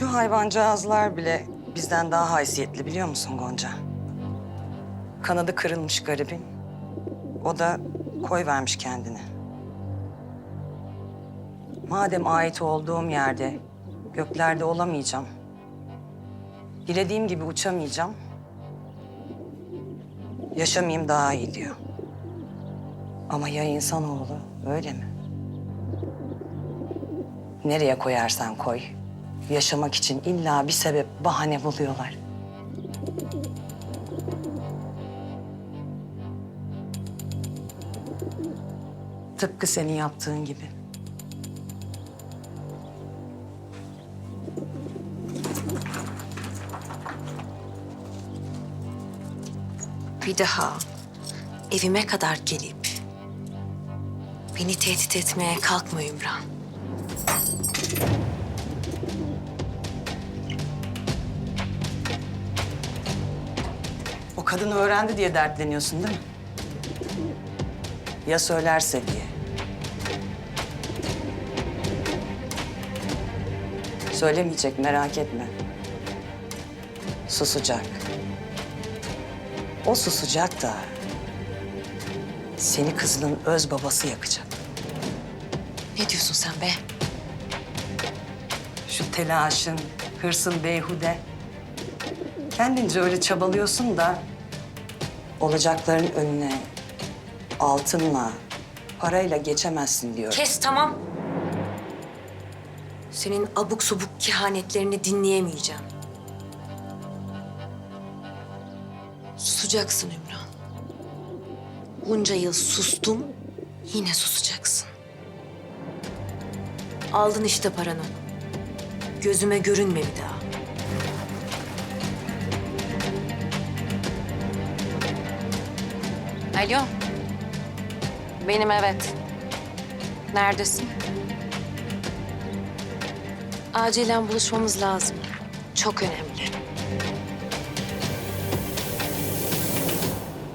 Şu hayvancağızlar bile bizden daha haysiyetli biliyor musun Gonca? Kanadı kırılmış garibin. O da koy vermiş kendini. Madem ait olduğum yerde göklerde olamayacağım. Dilediğim gibi uçamayacağım. Yaşamayayım daha iyi diyor. Ama ya insanoğlu öyle mi? Nereye koyarsan koy. Yaşamak için illa bir sebep, bahane buluyorlar. Tıpkı senin yaptığın gibi. Bir daha evime kadar gelip beni tehdit etmeye kalkma Ümran. Kadın öğrendi diye dertleniyorsun değil mi? Ya söylerse diye. Söylemeyecek merak etme. Susacak. O susacak da seni kızının öz babası yakacak. Ne diyorsun sen be? Şu telaşın, hırsın beyhude. Kendince öyle çabalıyorsun da olacakların önüne altınla, parayla geçemezsin diyor. Kes tamam. Senin abuk subuk kehanetlerini dinleyemeyeceğim. Susacaksın Ümran. Bunca yıl sustum, yine susacaksın. Aldın işte paranı. Gözüme görünme bir daha. Alo. Benim evet. Neredesin? Acilen buluşmamız lazım. Çok önemli.